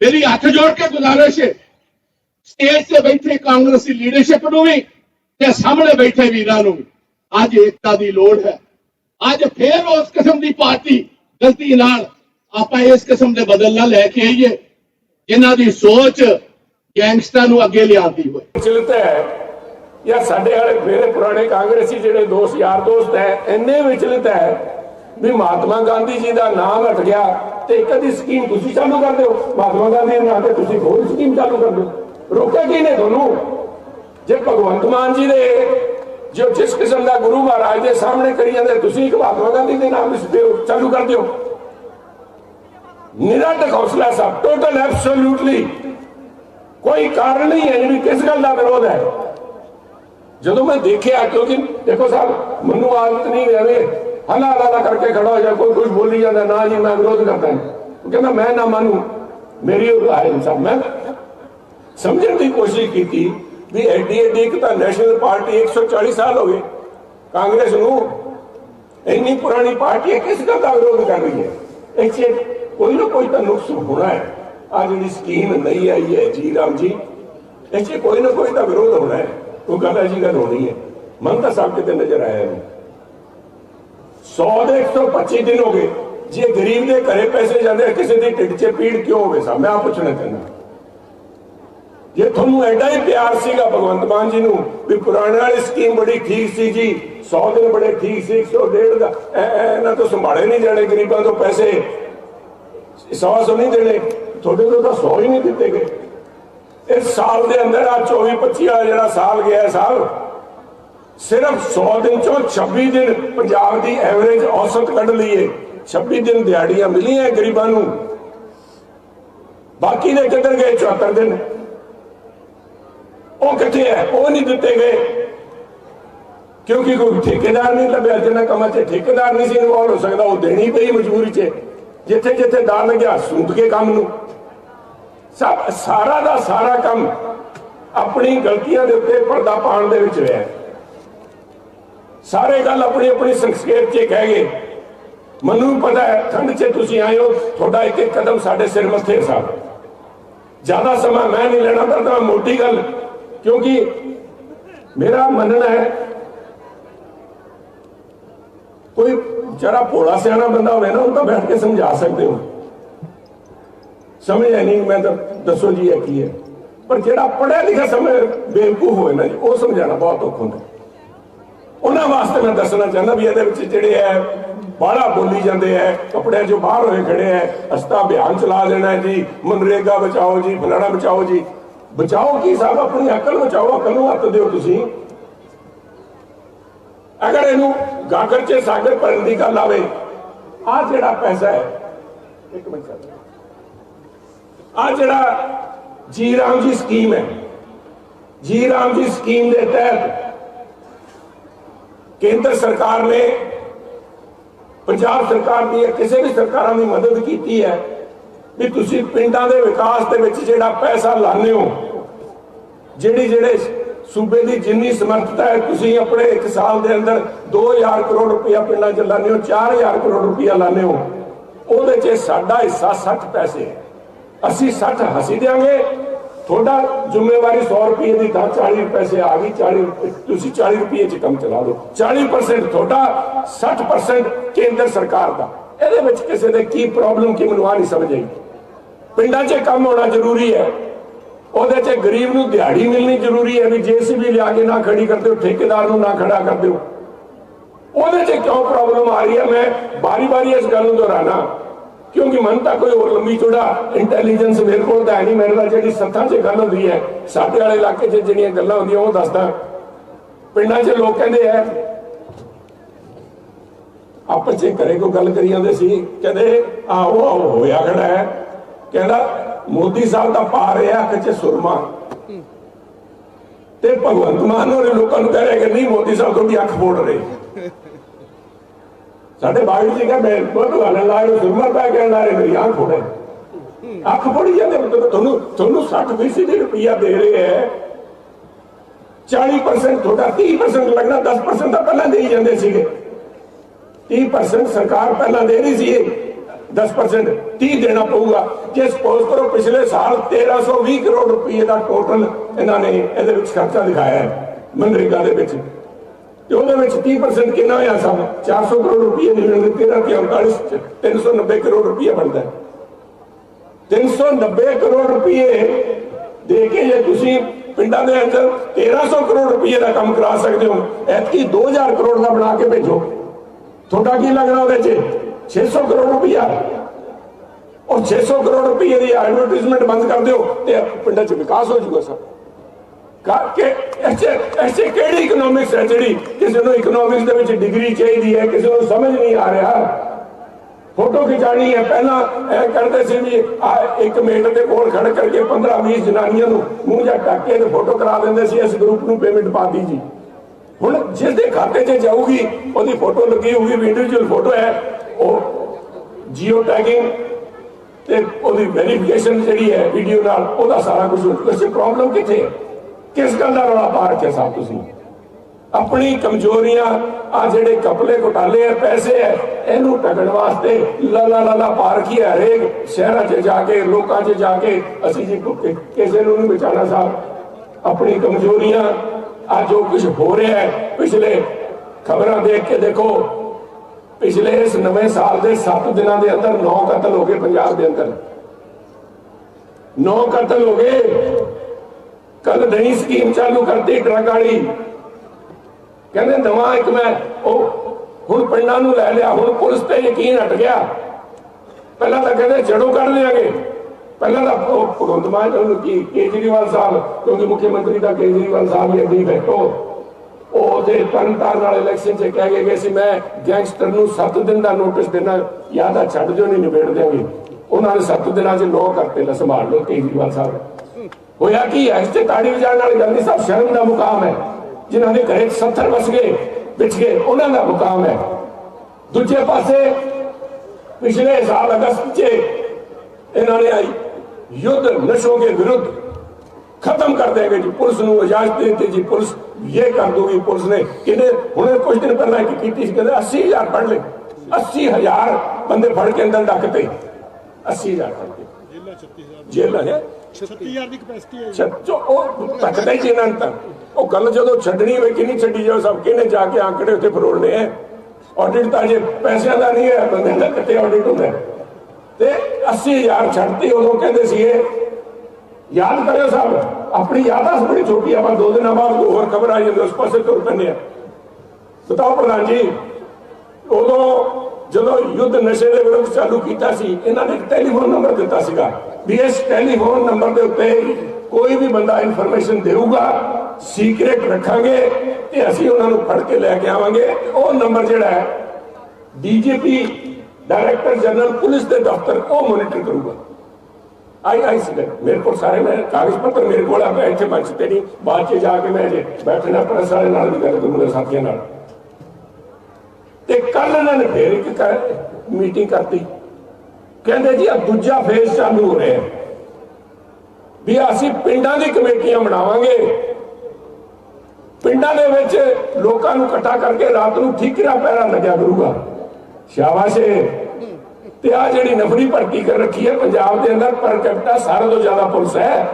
ਮੇਰੀ ਹੱਥ ਜੋੜ ਕੇ ਗੁਜ਼ਾਰਿਸ਼ ਹੈ, ਸਟੇਜ ਤੇ ਬੈਠੇ ਕਾਂਗਰਸੀ ਲੀਡਰਸ਼ਿਪ ਨੂੰ ਵੀ ਤੇ ਸਾਹਮਣੇ ਬੈਠੇ ਵੀਰਾਂ ਨੂੰ ਵੀ। ਅੱਜ ਏਕਤਾ ਦੀ ਲੋੜ ਹੈ। ਅੱਜ ਫੇਰ ਉਸ ਕਿਸਮ ਦੀ ਪਾਰਟੀ, ਗਲਤੀ ਨਾਲ ਆਪਾਂ ਇਸ ਕਿਸਮ ਦੇ ਬਦਲ ਲੈ ਕੇ ਆਈਏ, ਜਿਨ੍ਹਾਂ ਦੀ ਸੋਚ ਗੈਂਗਸਟਰ ਨੂੰ ਅੱਗੇ ਲਿਆਉਂਦੀ ਹੋਏ। ਵਿਚਲਿਤ ਹੈ। ਜਾਂ ਸਾਡੇ ਵਾਲੇ ਮੇਰੇ ਪੁਰਾਣੇ ਕਾਂਗਰਸੀ ਜਿਹੜੇ ਦੋਸਤ, ਯਾਰ ਦੋਸਤ ਹੈ, ਇੰਨੇ ਵਿਚਲਿਤ ਹੈ ਵੀ ਮਹਾਤਮਾ ਗਾਂਧੀ ਜੀ ਦਾ ਨਾਮ ਹਟ ਗਿਆ ਤੇ ਇੱਕ ਅੱਧੀ ਸਕੀਮ ਤੁਸੀਂ ਚਾਲੂ ਕਰ ਦਿਓ। ਮਹਾਤਮਾ ਗਾਂਧੀ ਦੇ ਨਾਂ ਤੇ ਤੁਸੀਂ ਹੋਰ ਸਕੀਮ ਚਾਲੂ ਕਰ ਦਿਓ। ਰੋਕਿਆ ਕੀ ਨੇ ਤੁਹਾਨੂੰ? ਜੇ ਭਗਵੰਤ ਮਾਨ ਜੀ ਦੇ ਜੋ ਜਿਸ ਕਿਸਮ ਦਾ ਗੁਰੂ ਮਹਾਰਾਜ ਦੇ ਸਾਹਮਣੇ ਕਰੀ ਜਾਂਦੇ, ਤੁਸੀਂ ਇੱਕ ਮਹਾਤਮਾ ਗਾਂਧੀ ਦੇ ਨਾਮ ਇਸ ਦਿਓ ਚਾਲੂ ਕਰ ਦਿਓ। ਨਿਰਾਟਕ ਹੌਸਲਾ ਸਾਹਿਬ ਟੋਟਲ ਐਬਸੋਲੂਟਲੀ ਕੋਈ ਕਾਰਨ ਨਹੀਂ ਹੈ ਵੀ ਕਿਸ ਗੱਲ ਦਾ ਵਿਰੋਧ ਹੈ। ਜਦੋਂ ਮੈਂ ਦੇਖਿਆ, ਕਿਉਂਕਿ ਦੇਖੋ ਸਾਹਿਬ, ਮੈਨੂੰ ਆਦਤ ਨਹੀਂ ਐਵੇਂ ਹਲਾ ਹਲਾ ਕਰਕੇ ਖੜਾ ਹੋ ਜਾ ਕੋਈ ਕੁਝ ਬੋਲੀ ਜਾਂਦਾ, ਨਾ ਜੀ, ਮੈਂ ਵਿਰੋਧ ਕਰਦਾ। ਹਾਂ ਕਹਿੰਦਾ, ਮੈਂ ਨਾ ਮੰਨੂ, ਮੇਰੀ ਉਹ ਰਾਏ ਅਨੁਸਾਰ ਮੈਂ ਸਮਝਣ ਦੀ ਕੋਸ਼ਿਸ਼ ਕੀਤੀ। ਵੀ ਐਡੀ ਐਡੀ ਇੱਕ ਤਾਂ ਨੈਸ਼ਨਲ ਪਾਰਟੀ 140 ਸਾਲ ਹੋ ਗਏ। ਕਾਂਗਰਸ ਨੂੰ ਇੰਨੀ ਪੁਰਾਣੀ ਪਾਰਟੀ ਹੈ ਕਿਸ ਦਾ ਵਿਰੋਧ ਕਰ ਰਹੀ ਹੈ? ਇਹ ਕੋਈ ਨਾ ਕੋਈ ਤਾਂ ਨੁਕਸ ਹੋਣਾ ਹੈ। ਆ ਜਿਹੜੀ ਸਕੀਮ ਨਹੀਂ ਆਈ ਹੈ ਜੀ ਰਾਮ ਜੀ ਇੱਥੇ ਕੋਈ ਨਾ ਕੋਈ ਤਾਂ ਵਿਰੋਧ ਹੋਣਾ ਹੈ। ਉਹ ਗੱਲ ਅਜੀ ਗੱਲ ਹੋਣੀ ਹੈ। ਮਨ ਤਾਂ ਸਭ ਕਿਤੇ ਨਜ਼ਰ ਆਇਆ ਨਹੀਂ 100 ਦੇ 125 ਦਿਨ ਹੋ ਗਏ। ਜੇ ਗਰੀਬ ਦੇ ਘਰੇ ਪੈਸੇ ਜਾਂਦੇ ਆ, ਕਿਸੇ ਦੀ ਢਿੱਡ 'ਚ ਪੀੜ ਕਿਉਂ ਹੋਵੇ? ਸਾ ਮੈਂ ਆ ਪੁੱਛਣਾ ਚਾਹੁੰਦਾ। ਜੇ ਤੁਹਾਨੂੰ ਐਡਾ ਹੀ ਪਿਆਰ ਸੀਗਾ ਭਗਵੰਤ ਮਾਨ ਜੀ ਨੂੰ ਵੀ ਪੁਰਾਣੇ ਵਾਲੀ ਸਕੀਮ ਬੜੀ ਠੀਕ ਸੀ ਜੀ 100 ਦਿਨ ਬੜੇ ਠੀਕ ਸੀ 150 ਦਾ, ਐ- ਇਹਨਾਂ ਤੋਂ ਸੰਭਾਲੇ ਨਹੀਂ ਜਾਣੇ, ਗਰੀਬਾਂ ਤੋਂ ਪੈਸੇ। 100 ਸੌ ਨਹੀਂ ਦੇਣੇ, ਤੁਹਾਡੇ ਤੋਂ ਤਾਂ 100 ਹੀ ਨਹੀਂ ਦਿੱਤੇ ਗਏ। ਇਸ ਸਾਲ ਦੇ ਅੰਦਰ ਆ 24 25 ਵਾਲਾ ਜਿਹੜਾ ਸਾਲ ਗਿਆ ਸਾਲ, ਸਿਰਫ 100 ਦਿਨ ਚੋਂ 26 ਦਿਨ ਪੰਜਾਬ ਦੀ ਐਵਰੇਜ ਔਸਤ ਕੱਢ ਲਈਏ। 26 ਦਿਨ ਦਿਹਾੜੀਆਂ ਮਿਲੀਆਂ ਗਰੀਬਾਂ ਨੂੰ। ਬਾਕੀ ਦੇ ਕਿੱਧਰ ਗਏ 74 ਦਿਨ? ਉਹ ਕਿੱਥੇ ਹੈ? ਉਹ ਨਹੀਂ ਦਿੱਤੇ ਗਏ। ਕਿਉਂਕਿ ਕੋਈ ਠੇਕੇਦਾਰ ਨਹੀਂ ਲੱਭਿਆ ਜਿਹਨਾਂ ਕੰਮਾਂ 'ਚ ਠੇਕੇਦਾਰ ਨਹੀਂ ਸੀ ਇਨਵੋਲ ਹੋ ਸਕਦਾ ਉਹ ਦੇਣੀ ਪਈ ਮਜਬੂਰੀ 'ਚ। ਜਿੱਥੇ ਜਿੱਥੇ ਦਾਰ ਲੱਗਿਆ, ਸੂਤ ਕੇ ਕੰਮ ਨੂੰ। ਸਾਰਾ ਦਾ ਸਾਰਾ ਕੰਮ ਆਪਣੀ ਗਲਤੀਆਂ ਦੇ ਉੱਤੇ ਪਰਦਾ ਪਾਉਣ ਦੇ ਵਿੱਚ ਹੋਇਆ ਸਾਰੇ ਗੱਲ ਆਪਣੀ ਆਪਣੀ ਸੰਸਕੇਪ 'ਚ ਕਹਿ ਗਏ। ਮੈਨੂੰ ਪਤਾ ਹੈ, ਠੰਡ 'ਚ ਤੁਸੀਂ ਆਏ ਹੋ, ਤੁਹਾਡਾ ਇੱਕ ਇੱਕ ਕਦਮ ਸਾਡੇ ਸਿਰ ਮੱਥੇ ਸਾਹਿਬ। ਜ਼ਿਆਦਾ ਸਮਾਂ ਮੈਂ ਨਹੀਂ ਲੈਣਾ, ਪਰ ਤਾਂ ਮੋਟੀ ਗੱਲ ਕਿਉਂਕਿ ਮੇਰਾ ਮੰਨਣਾ ਹੈ, ਕੋਈ ਜਿਹੜਾ ਭੋਲਾ ਸਿਆਣਾ ਬੰਦਾ ਹੋਵੇ ਨਾ ਉਹ ਤਾਂ ਬੈਠ ਕੇ ਸਮਝਾ ਸਕਦੇ ਹੋ। ਸਮਝ ਨਹੀਂ, ਮੈਂ ਤਾਂ ਦੱਸੋ ਜੀ ਇਹ ਕੀ ਹੈ। ਪਰ ਜਿਹੜਾ ਪੜਿਆ ਲਿਖਿਆ ਸਮਝ ਬੇਵਕੂਫ ਹੋਵੇ ਨਾ ਜੀ, ਉਹ ਸਮਝਾਉਣਾ ਬਹੁਤ ਔਖਾ ਹੁੰਦਾ। ਉਹਨਾਂ ਵਾਸਤੇ ਮੈਂ ਦੱਸਣਾ ਚਾਹੁੰਦਾ ਵੀ ਇਹਦੇ ਵਿੱਚ ਜਿਹੜੇ ਹੈ ਬਾਹਲਾ ਬੋਲੀ ਜਾਂਦੇ ਹੈ ਕੱਪੜਿਆਂ 'ਚੋਂ ਬਾਹਰ ਹੋਏ ਖੜੇ ਹੈ ਅਸਤਾ ਅਭਿਆਨ ਚਲਾ ਦੇਣਾ ਜੀ ਮਨਰੇਗਾ ਬਚਾਓ ਜੀ, ਫਲਾਣਾ ਬਚਾਓ ਜੀ ਬਚਾਓ ਕੀ ਸਾਹਿਬ, ਆਪਣੀ ਅਕਲ ਬਚਾਓ, ਅਕਲ ਨੂੰ ਹੱਥ ਦਿਓ ਤੁਸੀਂ। ਅਗਰ ਇਹਨੂੰ ਗਾਗਰ 'ਚ ਸਾਗਰ ਭਰਨ ਦੀ ਗੱਲ ਆਵੇ ਆ ਜਿਹੜਾ ਪੈਸਾ ਹੈ, ਇੱਕ ਮਿੰਟ ਆ ਜਿਹੜਾ ਜੀ ਰਾਮ ਜੀ ਸਕੀਮ ਹੈ, ਜੀ ਰਾਮ ਜੀ ਸਕੀਮ ਦੇ ਤਹਿਤ ਕੇਂਦਰ ਸਰਕਾਰ ਨੇ, ਪੰਜਾਬ ਸਰਕਾਰ ਦੀ ਕਿਸੇ ਵੀ ਸਰਕਾਰਾਂ ਦੀ ਮਦਦ ਕੀਤੀ ਹੈ ਵੀ ਤੁਸੀਂ ਪਿੰਡਾਂ ਦੇ ਵਿਕਾਸ ਦੇ ਵਿੱਚ ਜਿਹੜਾ ਪੈਸਾ ਲਾਉਂਦੇ ਹੋ, ਜਿਹੜੀ ਜਿਹੜੇ ਸੂਬੇ ਦੀ ਜਿੰਨੀ ਸਮਰੱਥਾ ਹੈ, ਤੁਸੀਂ ਆਪਣੇ ਇੱਕ ਸਾਲ ਦੇ ਅੰਦਰ 2000 ਕਰੋੜ ਰੁਪਇਆ ਪਿੰਡਾਂ 'ਚ ਲਾਉਂਦੇ ਹੋ 4000 ਕਰੋੜ ਰੁਪਇਆ ਲਾਉਂਦੇ ਹੋ, ਉਹਦੇ 'ਚ ਸਾਡਾ ਹਿੱਸਾ 60 ਪੈਸੇ ਅਸੀਂ 60 ਹਸੀ ਦਿਆਂਗੇ। ਤੁਹਾਡਾ ਜ਼ਿੰਮੇਵਾਰੀ 100 ਰੁਪਏ ਦੀ ਤਾਂ 40 ਪੈਸੇ ਆ ਗਈ 40 ਰੁਪਏ- ਤੁਸੀਂ 40 ਰੁਪਏ 'ਚ ਕੰਮ ਚਲਾ ਲਓ 40% ਤੁਹਾਡਾ 60% ਕੇਂਦਰ ਸਰਕਾਰ ਦਾ। ਇਹਦੇ ਵਿੱਚ ਕਿਸੇ ਦੇ ਕੀ ਪ੍ਰੋਬਲਮ ਕੀ ਮੈਨੂੰ ਆ ਨਹੀਂ ਸਮਝ ਆਈ। ਪਿੰਡਾਂ 'ਚ ਕੰਮ ਹੋਣਾ ਜ਼ਰੂਰੀ ਹੈ। ਉਹਦੇ 'ਚ ਗਰੀਬ ਨੂੰ ਦਿਹਾੜੀ ਮਿਲਣੀ ਜ਼ਰੂਰੀ ਹੈ ਵੀ ਜੇਸੀਬੀ ਲਿਆ ਕੇ ਨਾ ਖੜੀ ਕਰਦੇ ਹੋ, ਠੇਕੇਦਾਰ ਨੂੰ ਨਾ ਖੜਾ ਕਰਦੇ ਹੋ। ਉਹਦੇ 'ਚ ਕਿਉਂ ਪ੍ਰੋਬਲਮ ਆ ਰਹੀ ਹੈ? ਮੈਂ ਬਾਰੀ-ਬਾਰੀ ਇਸ ਗੱਲ ਨੂੰ ਦੁਹਰਾਣਾ ਕਿਉਂਕਿ ਮਨ ਤਾਂ ਕੋਈ ਹੋਰ ਲੰਮੀ ਚੋੜਾ ਇੰਟੈਲੀਜੈਂਸ ਮੇਰੇ ਕੋਲ ਤਾਂ ਹੈ ਨਹੀਂ। ਮੇਰੇ ਨਾਲ ਜਿਹੜੀ ਸੱਥਾਂ 'ਚ ਗੱਲ ਹੁੰਦੀ ਹੈ, ਸਾਡੇ ਵਾਲੇ ਇਲਾਕੇ 'ਚ ਜਿਹੜੀਆਂ ਗੱਲਾਂ ਹੁੰਦੀਆਂ, ਉਹ ਦੱਸਦਾ। ਪਿੰਡਾਂ 'ਚ ਲੋਕ ਕਹਿੰਦੇ ਐ ਆਪਸ 'ਚ ਘਰੇ ਕੋਈ ਗੱਲ ਕਰੀ ਜਾਂਦੇ ਸੀ, ਕਹਿੰਦੇ ਆਓ ਆਓ ਹੋਇਆ ਖੜਾ ਹੈ। ਕਹਿੰਦਾ, ਮੋਦੀ ਸਾਹਿਬ ਦਾ ਪਾ ਰਿਹਾ ਅੱਖ 'ਚ ਸੁਰਮਾ। ਤੇ ਭਗਵੰਤ ਮਾਨ ਹੋਰ ਲੋਕਾਂ ਨੂੰ ਕਹਿ ਰਿਹਾ ਕਿ ਨਹੀਂ, ਮੋਦੀ ਸਾਹਿਬ ਤੁਹਾਡੀ ਅੱਖ ਫੋੜ ਰਹੇ। ਸਾਡੇ ਬਾਗ ਜੀ ਕਾ ਮੈਂ ਬਹੁਤ ਗੱਲ ਲਾ ਰਿਹਾ ਸੁਰਮਾ ਪੈ ਕੇ ਲਾ ਰਹੇ, ਮੇਰੀ ਅੱਖ ਫੋੜੇ ਅੱਖ ਫੋੜੀ ਜਾਂਦੇ ਮਤਲਬ ਤੁਹਾਨੂੰ ਤੁਹਾਨੂੰ 60 ਫੀਸਦੀ ਰੁਪਈਆ ਦੇ ਰਹੇ ਹੈ 40% ਤੁਹਾਡਾ 30% ਲੱਗਣਾ 10% ਤਾਂ ਪਹਿਲਾਂ ਦੇ ਹੀ ਜਾਂਦੇ ਸੀਗੇ। 30% ਸਰਕਾਰ ਪਹਿਲਾਂ ਦੇ ਰਹੀ ਸੀ। 10% 30 ਦੇਣਾ ਪਊਗਾ। ਜੇ ਸਪੋਜ਼ ਕਰੋ ਪਿਛਲੇ ਸਾਲ 1320 ਕਰੋੜ ਰੁਪਏ ਦਾ ਟੋਟਲ ਇਹਨਾਂ ਨੇ ਇਹਦੇ ਵਿੱਚ ਖਰਚਾ ਦਿਖਾਇਆ ਹੈ, ਮਨਰੇਗਾ ਦੇ ਵਿੱਚ। ਤੇ ਉਹਦੇ ਵਿੱਚ 30% ਕਿੰਨਾ ਹੋਇਆ ਸਭ? 400 ਕਰੋੜ ਰੁਪਏ ਨਹੀਂ ਮਿਲਦੇ 13 ਤੇ 39 390 ਕਰੋੜ ਰੁਪਏ ਬਣਦਾ 390 ਕਰੋੜ ਰੁਪਏ ਦੇ ਕੇ ਜੇ ਤੁਸੀਂ ਪਿੰਡਾਂ ਦੇ ਅੰਦਰ 1300 ਕਰੋੜ ਰੁਪਏ ਦਾ ਕੰਮ ਕਰਾ ਸਕਦੇ ਹੋ, ਐਤਕੀ 2000 ਕਰੋੜ ਦਾ ਬਣਾ ਕੇ ਭੇਜੋ। ਤੁਹਾਡਾ ਕੀ ਲੱਗਣਾ ਉਹਦੇ 'ਚ? 600 ਕਰੋੜ ਰੁਪਇਆ ਔਰ 600 ਕਰੋੜ ਰੁਪਏ ਦੀ ਐਡਵਰਟਾਈਜ਼ਮੈਂਟ ਬੰਦ ਕਰ ਦਿਓ ਤੇ ਪਿੰਡਾਂ 'ਚ ਵਿਕਾਸ ਹੋ ਜਾਊਗਾ ਸਰ। ਕਿ, ਐਸੇ ਐਸੇ ਕਿਹੜੀ ਇਕਨੋਮਿਕਸ ਹੈ ਜਿਹੜੀ ਕਿਸੇ ਨੂੰ ਇਕਨੋਮਿਕਸ ਦੇ ਵਿੱਚ ਡਿਗਰੀ ਚਾਹੀਦੀ ਹੈ, ਕਿਸੇ ਨੂੰ ਸਮਝ ਨਹੀਂ ਆ ਰਿਹਾ। ਫੋਟੋ ਖਿਚਾਣੀ ਹੈ। ਪਹਿਲਾਂ ਇਹ ਕਰਦੇ ਸੀ ਵੀ ਆ ਇੱਕ ਮਿੰਟ ਦੇ ਕੋਲ ਖੜ ਕਰਕੇ 15 20 ਜਨਾਨੀਆਂ ਨੂੰ ਮੂੰਹ ਜਾਂ ਟੱਕ ਕੇ ਤੇ ਫੋਟੋ ਕਰਾ ਦਿੰਦੇ ਸੀ, ਇਸ ਗਰੁੱਪ ਨੂੰ ਪੇਮੈਂਟ ਪਾਤੀ ਜੀ। ਹੁਣ ਜਿਹਦੇ ਖਾਤੇ 'ਚ ਜਾਊਗੀ, ਉਹਦੀ ਫੋਟੋ ਲੱਗੀ ਹੋਊਗੀ ਇੰਡੀਵਿਜੂਅਲ ਫੋਟੋ ਹੈ। ਉਹ ਜੀਓ ਟੈਗਿੰਗ ਤੇ ਉਹਦੀ ਵੈਰੀਫਿਕੇਸ਼ਨ ਜਿਹੜੀ ਹੈ ਵੀਡੀਓ ਨਾਲ ਉਹਦਾ ਸਾਰਾ ਕੁਝ ਵੈਸੇ ਪ੍ਰੋਬਲਮ ਕਿੱਥੇ ਹੈ? ਕਿਸ ਗੱਲ ਦਾ ਰੌਲਾ ਪਾ ਰੱਖਿਆ ਸਾਹਿਬ ਤੁਸੀਂ? ਆਪਣੀ ਕਮਜ਼ੋਰੀਆਂ, ਆ ਜਿਹੜੇ ਕਪਲੇ ਘੁਟਾਲੇ ਆ ਪੈਸੇ ਹੈ, ਇਹਨੂੰ ਟਕਣ ਵਾਸਤੇ ਲਾ ਲਾ ਲਾ ਪਾ ਰੱਖੀ ਹੈ ਹਰੇਕ ਸ਼ਹਿਰਾਂ 'ਚ ਜਾ ਕੇ, ਲੋਕਾਂ 'ਚ ਜਾ ਕੇ ਅਸੀਂ ਜੀ ਕਿਸੇ ਨੂੰ ਨਹੀਂ ਬਚਾਣਾ ਸਾਹਿਬ ਆਪਣੀ ਕਮਜ਼ੋਰੀਆਂ ਆ ਜੋ ਕੁਝ ਹੋ ਰਿਹਾ ਹੈ। ਪਿਛਲੇ ਖਬਰਾਂ ਦੇਖ ਕੇ ਦੇਖੋ ਪਿਛਲੇ ਇਸ ਨਵੇਂ ਸਾਲ ਦੇ 7 ਦਿਨਾਂ ਦੇ ਅੰਦਰ 9 ਕਤਲ ਹੋ ਗਏ ਪੰਜਾਬ ਦੇ ਅੰਦਰ। 9 ਕਤਲ ਹੋ ਗਏ। ਕੱਲ ਨਈ ਸਕੀਮ ਚਾਲੂ ਕਰਤੀ ਡਰਗ ਵਾਲੀ। ਕਹਿੰਦੇ ਨਵਾਂ ਇੱਕ ਮੈਂ ਉਹ ਹੁਣ ਪਿੰਡਾਂ ਨੂੰ ਲੈ ਲਿਆ, ਹੁਣ ਪੁਲਿਸ ਤੇ ਯਕੀਨ ਹਟ ਗਿਆ। ਪਹਿਲਾਂ ਤਾਂ ਕਹਿੰਦੇ ਜੜੋਂ ਕੱਢ ਲਿਆਂਗੇ। ਪਹਿਲਾਂ ਤਾਂ ਭਗਵੰਤ ਮਾਨ ਉਹਨੂੰ ਕੀ ਕੇਜਰੀਵਾਲ ਸਾਹਿਬ, ਕਿਉਂਕਿ ਮੁੱਖ ਮੰਤਰੀ ਦਾ ਕੇਜਰੀਵਾਲ ਸਾਹਿਬ ਹੀ ਅੱਗੇ ਬੈਠੋ। ਉਹ ਜੇ ਤਰਨਤਾਰਨ ਵਾਲੇ ਇਲੈਕਸ਼ਨ 'ਚ ਕਹਿ ਗਏ ਸੀ, ਮੈਂ ਗੈਂਗਸਟਰ ਨੂੰ 7 ਦਿਨ ਦਾ ਨੋਟਿਸ ਦੇਣਾ ਜਾਂ ਤਾਂ ਛੱਡ ਜੋ ਨਹੀਂ ਨਿਬੇੜ ਦੇਵਾਂਗੇ ਉਹਨਾਂ ਨੇ 7 ਦਿਨਾਂ 'ਚ ਲੋ ਕਰਤੇ ਨਾ ਸੰਭਾਲ ਲੋ ਕੇਜਰੀਵਾਲ ਸਾਹਿਬ। ਹੋਇਆ ਕਿ ਇਸ ਤੇ ਤਾੜੀ ਵਜਾਣ ਨਾਲ ਗੰਦੀ ਸਾਹਿਬ ਸ਼ਰਮ ਦਾ ਮੁਕਾਮ ਹੈ। ਜਿਨ੍ਹਾਂ ਦੇ ਘਰੇ 70 ਵਸ ਗਏ, ਵਿਛ ਗਏ, ਉਹਨਾਂ ਦਾ ਮੁਕਾਮ ਹੈ। ਦੂਜੇ ਪਾਸੇ, ਪਿਛਲੇ ਸਾਲ ਅਗਸਤ 'ਚ ਇਹਨਾਂ ਨੇ ਆਈ ਯੁੱਧ ਨਸ਼ੋਂ ਦੇ ਵਿਰੁੱਧ ਖਤਮ ਕਰ ਦੇਵੇ ਜੀ ਪੁਲਿਸ ਨੂੰ ਇਜਾਜ਼ਤ ਦਿੱਤੀ ਜੀ। ਪੁਲਿਸ ਇਹ ਕਰ ਦੂਗੀ। ਪੁਲਿਸ ਨੇ ਇਹਨੇ ਹੁਣੇ ਕੁਝ ਦਿਨ ਪਹਿਲਾਂ ਕੀ ਕੀਤੀ ਸੀ ਕਹਿੰਦੇ 80000 ਫੜ ਲਏ। 80000 ਬੰਦੇ ਫੜ ਕੇ ਅੰਦਰ ਡੱਕਤੇ 80000 ਫੜ ਕੇ। ਜੇਲ੍ਹਾਂ 36000 ਜੇਲ੍ਹਾਂ ਉਹ ਗੱਲ ਜਦੋਂ ਛੱਡਣੀ ਹੋਵੇ ਕਿੰਨੀ ਛੱਡੀ ਜਾਓ ਸਭ ਕਿਹਨੇ ਜਾ ਕੇ ਆਂਕੜੇ ਉੱਤੇ ਫਰੋੜਨੇ ਆ ਆਡਿਟ ਤਾਂ ਜੇ ਪੈਸਿਆਂ ਦਾ ਨਹੀਂ ਹੈ ਬੰਦੇ ਦਾ ਕਿਤੇ ਆਡਿਟ ਹੁੰਦਾ। ਤੇ 80000 ਛੱਡਤੀ ਉਦੋਂ ਕਹਿੰਦੇ ਸੀ ਇਹ ਯਾਦ ਕਰਿਓ ਸਾਹਿਬ, ਆਪਣੀ ਯਾਦਾਸ਼ਤ ਬੜੀ ਛੋਟੀ ਆ, ਆਪਾਂ ਦੋ ਦਿਨਾਂ ਬਾਅਦ ਕੋਈ ਹੋਰ ਖਬਰ ਆ ਜਾਂਦੀ, ਉਸ ਪਾਸੇ ਤੁਰ ਪੈਂਦੇ ਆ। ਬਤਾਓ ਪ੍ਰਧਾਨ ਜੀ, ਉਦੋਂ ਜਦੋਂ ਯੁੱਧ ਨਸ਼ੇ ਦੇ ਵਿਰੁੱਧ ਚਾਲੂ ਕੀਤਾ ਸੀ, ਇਹਨਾਂ ਨੇ ਟੈਲੀਫੋਨ ਨੰਬਰ ਦਿੱਤਾ ਸੀਗਾ। ਵੀ ਇਸ ਟੈਲੀਫੋਨ ਨੰਬਰ ਦੇ ਉੱਤੇ ਕੋਈ ਵੀ ਬੰਦਾ ਇਨਫੋਰਮੇਸ਼ਨ ਦੇਊਗਾ, ਸੀਕ੍ਰੇਟ ਰੱਖਾਂਗੇ ਤੇ ਅਸੀਂ ਉਹਨਾਂ ਨੂੰ ਫੜ ਕੇ ਲੈ ਕੇ ਆਵਾਂਗੇ। ਉਹ ਨੰਬਰ ਜਿਹੜਾ ਹੈ, ਡੀਜੀਪੀ ਡਾਇਰੈਕਟਰ ਜਨਰਲ ਪੁਲਿਸ ਦੇ ਦਫ਼ਤਰ, ਉਹ ਮੋਨੀਟਰ ਕਰੂਗਾ। ਆਈ ਆਈ ਸੀ। ਮੇਰੇ ਕੋਲ ਸਾਰੇ ਮੈਂ ਕਾਗਜ਼ ਪੱਤਰ ਮੇਰੇ ਕੋਲ ਆ, ਮੈਂ ਇੱਥੇ ਮੰਚ ਤੇ ਨਹੀਂ, ਬਾਅਦ ਚ ਜਾ ਕੇ ਮੈਂ ਜੇ ਬੈਠਣਾ ਪ੍ਰੈਸ ਵਾਲੇ ਨਾਲ ਵੀ ਗੱਲ ਕਰੂੰਗਾ ਸਾਥੀਆਂ ਨਾਲ। ਤੇ ਕੱਲ ਇਹਨਾਂ ਨੇ ਫੇਰ ਇੱਕ ਮੀਟਿੰਗ ਕਰਤੀ। ਕਹਿੰਦੇ ਜੀ ਆ ਦੂਜਾ ਫੇਜ਼ ਚਾਲੂ ਹੋ ਰਿਹਾ। ਵੀ ਅਸੀਂ ਪਿੰਡਾਂ ਦੀ ਕਮੇਟੀਆਂ ਬਣਾਵਾਂਗੇ। ਪਿੰਡਾਂ ਦੇ ਵਿੱਚ ਲੋਕਾਂ ਨੂੰ ਇਕੱਠਾ ਕਰਕੇ ਰਾਤ ਨੂੰ ਠੀਕਰਾ ਪੈਰਾ ਲੱਗਿਆ ਕਰੂਗਾ। ਸ਼ਾਬਾਸ਼ ਤੇ ਆ ਜਿਹੜੀ ਨਫਰੀ ਭਰਤੀ ਕਰ ਰੱਖੀ ਹੈ ਪੰਜਾਬ ਦੇ ਅੰਦਰ, ਪਰ ਕੈਪਟਾ ਸਾਰਿਆਂ ਤੋਂ ਜ਼ਿਆਦਾ ਪੁਲਿਸ ਹੈ।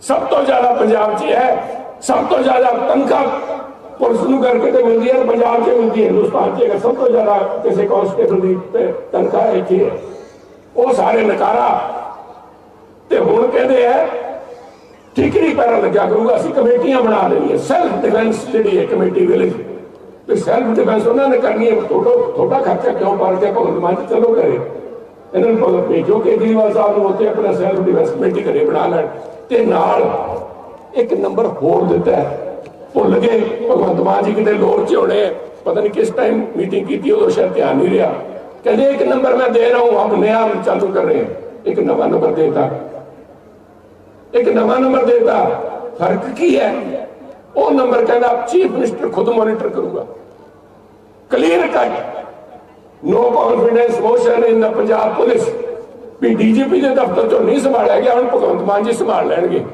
ਸਭ ਤੋਂ ਜ਼ਿਆਦਾ ਪੰਜਾਬ 'ਚ ਹੈ। ਸਭ ਤੋਂ ਜ਼ਿਆਦਾ ਤਨਖਾਹ ਪੁਲਿਸ ਨੂੰ ਕਰਕੇ ਤੇ ਮਿਲਦੀ ਹੈ, ਪੰਜਾਬ 'ਚ ਮਿਲਦੀ ਹੈ। ਹਿੰਦੁਸਤਾਨ 'ਚ ਸਭ ਤੋਂ ਜ਼ਿਆਦਾ ਕਿਸੇ ਕਾਂਸਟੇਬਲ ਦੀ ਤੇ ਤਨਖਾਹ ਇੱਥੇ ਹੈ। ਉਹ ਸਾਰੇ ਨਕਾਰਾ। ਤੇ ਹੁਣ ਕਹਿੰਦੇ ਆ ਠੀਕਰੀ ਪੈਰਾ ਲੱਗਿਆ ਕਰੂਗਾ, ਅਸੀਂ ਕਮੇਟੀਆਂ ਬਣਾ ਲੈਣੀਆਂ ਸੈਲਫ ਡਿਫੈਂਸ ਜਿਹੜੀ ਹੈ, ਕਮੇਟੀ ਵਿਲੇਜ ਤੇ ਸੈਲਫ ਡਿਫੈਂਸ ਉਹਨਾਂ ਨੇ ਕਰਨੀ ਹੈ ਤੁਹਾਡਾ ਤੁਹਾਡਾ ਖਰਚਾ ਕਿਉਂ ਪਾਲ ਕੇ ਭਗਤ ਮਾਨ ਜੀ ਚਲੋ ਗਏ ਇਹਨਾਂ ਨੂੰ ਭਗਤ ਭੇਜੋ, ਕੇਜਰੀਵਾਲ ਸਾਹਿਬ ਨੂੰ ਉੱਥੇ ਆਪਣਾ ਸੈਲਫ ਡਿਫੈਂਸ ਕਮੇਟੀ ਘਰੇ ਬਣਾ ਲੈਣ। ਤੇ ਨਾਲ ਇੱਕ ਨੰਬਰ ਹੋਰ ਦਿੱਤਾ ਹੈ। ਭੁੱਲ ਗਏ, ਭਗਵੰਤ ਮਾਨ ਜੀ ਕਿਤੇ ਲੋਰ ਚ ਹੋਣੇ। ਪਤਾ ਨਹੀਂ ਕਿਸ ਟਾਈਮ ਮੀਟਿੰਗ ਕੀਤੀ, ਉਦੋਂ ਸ਼ਾਇਦ ਧਿਆਨ ਨਹੀਂ ਰਿਹਾ। ਕਹਿੰਦੇ ਇੱਕ ਨੰਬਰ ਮੈਂ ਦੇ ਰਹਾ ਹੂੰ, ਆਪ ਨਿਆ ਚਾਲੂ ਕਰ ਰਹੇ ਇੱਕ ਨਵਾਂ ਨੰਬਰ ਦੇਤਾ। ਇੱਕ ਨਵਾਂ ਨੰਬਰ ਦੇਤਾ। ਫ਼ਰਕ ਕੀ ਹੈ? ਉਹ ਨੰਬਰ ਕਹਿੰਦਾ ਚੀਫ ਮਿਨਿਸਟਰ ਖੁਦ ਮੋਨੀਟਰ ਕਰੂਗਾ। Clear cut no confidence motion in the Punjab police we DGP ਦੇ ਦਫ਼ਤਰ ਚੋਂ ਨਹੀਂ ਸੰਭਾਲਿਆ ਗਿਆ, ਹੁਣ ਭਗਵੰਤ ਮਾਨ ਜੀ ਸੰਭਾਲ ਲੈਣਗੇ।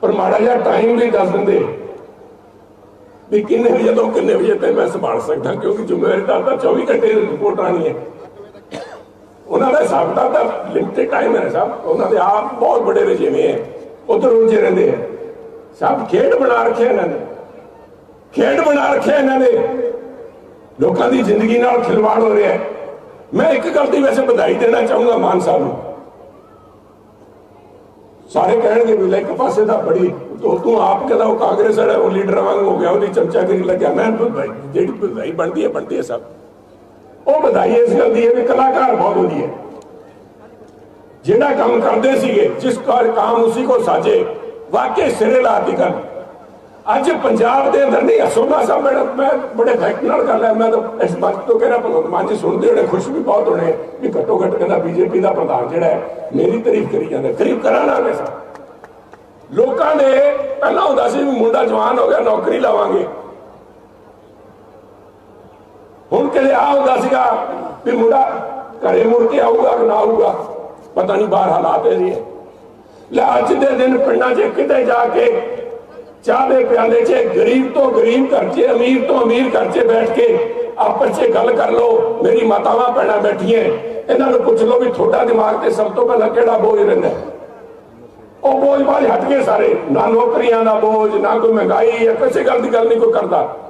ਪਰ ਮਾੜਾ ਜਿਹਾ ਟਾਈਮ ਵੀ ਦੱਸ ਦਿੰਦੇ। ਵੀ ਕਿੰਨੇ ਵਜੇ ਤੋਂ ਕਿੰਨੇ ਵਜੇ ਤੱਕ ਮੈਂ ਸੰਭਾਲ ਸਕਦਾ, ਕਿਉਂਕਿ ਜ਼ਿੰਮੇਵਾਰੀ ਤਾਂ 24 ਘੰਟੇ ਰਿਪੋਰਟ ਆਣੀ ਹੈ ਉਹਨਾਂ ਦਾ ਹਿਸਾਬ ਤਾਂ ਲਿਮਟਿਡ ਟਾਈਮ ਹੈ ਸਾਹਿਬ। ਉਹਨਾਂ ਦੇ ਆਪ ਬਹੁਤ ਬੜੇ ਰਜੇਵੇਂ ਹੈ। ਉਧਰ ਉਲਝੇ ਰਹਿੰਦੇ ਹੈ। ਸਭ ਖੇਡ ਬਣਾ ਰੱਖਿਆ ਇਹਨਾਂ ਨੇ। ਖੇਡ ਬਣਾ ਰੱਖਿਆ ਇਹਨਾਂ ਨੇ। ਲੋਕਾਂ ਦੀ ਜ਼ਿੰਦਗੀ ਨਾਲ ਖਿਲਵਾੜ ਹੋ ਰਿਹਾ ਹੈ। ਮੈਂ ਇੱਕ ਗੱਲ ਦੀ ਵੈਸੇ ਵਧਾਈ ਦੇਣਾ ਚਾਹੂੰਗਾ ਮਾਨ ਸਾਹਿਬ ਨੂੰ। ਸਾਰੇ ਕਹਿਣਗੇ ਵੀ ਲੈ ਇੱਕ ਪਾਸੇ ਦਾ ਬੜੀ ਤੂੰ ਤੂੰ ਆਪ ਕਹਿੰਦਾ ਉਹ ਕਾਂਗਰਸ ਵਾਲਾ, ਉਹ ਲੀਡਰ ਵਾਂਗ ਹੋ ਗਿਆ, ਉਹਦੀ ਚਮਚਾਗਿਰੀ ਲੱਗਿਆ। ਮੈਂ ਜਿਹੜੀ ਵਧਾਈ ਬਣਦੀ ਹੈ ਬਣਦੀ ਹੈ ਸਭ। ਉਹ ਵਧਾਈ ਇਸ ਗੱਲ ਦੀ ਹੈ ਵੀ ਕਲਾਕਾਰ ਬਹੁਤ ਵਧੀਆ ਜਿਹੜਾ ਕੰਮ ਕਰਦੇ ਸੀਗੇ, ਜਿਸ ਕਾਰ ਕਾਮ ਉਸੇ ਕੋ ਸਾਜੇ। ਵਾਕਈ ਸਿਰੇ ਲਾਤੀ ਗੱਲ। ਅੱਜ ਪੰਜਾਬ ਦੇ ਅੰਦਰ ਨਹੀਂ ਹਸੋਨਾ ਸਾਹਿਬ ਮੈਂ ਮੈਂ ਬੜੇ ਫੈਕਟ ਨਾਲ ਕਰ ਲਿਆ ਮੈਂ ਤਾਂ ਇਸ ਵਕਤ ਤੋਂ ਕਹਿਣਾ ਭਗਵੰਤ ਮਾਨ ਜੀ ਸੁਣਦੇ ਹੋਣੇ, ਖੁਸ਼ ਵੀ ਬਹੁਤ ਹੋਣੇ ਵੀ ਘੱਟੋ ਘੱਟ ਕਹਿੰਦਾ ਬੀਜੇਪੀ ਦਾ ਪ੍ਰਧਾਨ ਜਿਹੜਾ ਹੈ, ਮੇਰੀ ਤਾਰੀਫ ਕਰੀ ਜਾਂਦਾ ਕਰੀਬ ਕਰਾਣਾ ਮੈਂ ਸਾ। ਲੋਕਾਂ ਨੇ ਪਹਿਲਾਂ ਹੁੰਦਾ ਸੀ ਵੀ ਮੁੰਡਾ ਜਵਾਨ ਹੋ ਗਿਆ, ਨੌਕਰੀ ਲਾਵਾਂਗੇ। ਹੁਣ ਕਹਿੰਦੇ ਆ ਹੁੰਦਾ ਸੀਗਾ ਵੀ ਮੁੰਡਾ ਘਰੇ ਮੁੜ ਕੇ ਆਊਗਾ ਕਿ ਨਾ ਆਊਗਾ, ਪਤਾ ਨਹੀਂ ਬਾਹਰ ਹਾਲਾਤ ਇਹ ਜੀ ਲੈ ਅੱਜ ਦੇ ਦਿਨ ਪਿੰਡਾਂ 'ਚ ਕਿਤੇ ਜਾ ਕੇ ਚਾਹ ਦੇ ਪਿਆਲੇ 'ਚ ਗਰੀਬ ਤੋਂ ਗਰੀਬ ਘਰ 'ਚ, ਅਮੀਰ ਤੋਂ ਅਮੀਰ ਘਰ 'ਚ ਬੈਠ ਕੇ ਆਪਸ 'ਚ ਗੱਲ ਕਰ ਲਓ, ਮੇਰੀ ਮਾਤਾਵਾਂ ਭੈਣਾਂ ਬੈਠੀਆਂ, ਇਹਨਾਂ ਨੂੰ ਪੁੱਛ ਲੋ ਵੀ ਤੁਹਾਡਾ ਦਿਮਾਗ ਤੇ ਸਭ ਤੋਂ ਪਹਿਲਾਂ ਕਿਹੜਾ ਬੋਝ ਰਹਿੰਦਾ? ਉਹ ਬੋਝ ਬਾਝ ਹਟ ਗਏ ਸਾਰੇ, ਨਾ ਨੌਕਰੀਆਂ ਦਾ ਬੋਝ, ਨਾ ਕੋਈ ਮਹਿੰਗਾਈ ਜਾਂ ਕਿਸੇ ਗੱਲ ਦੀ ਗੱਲ ਨਹੀਂ ਕੋਈ ਕਰਦਾ।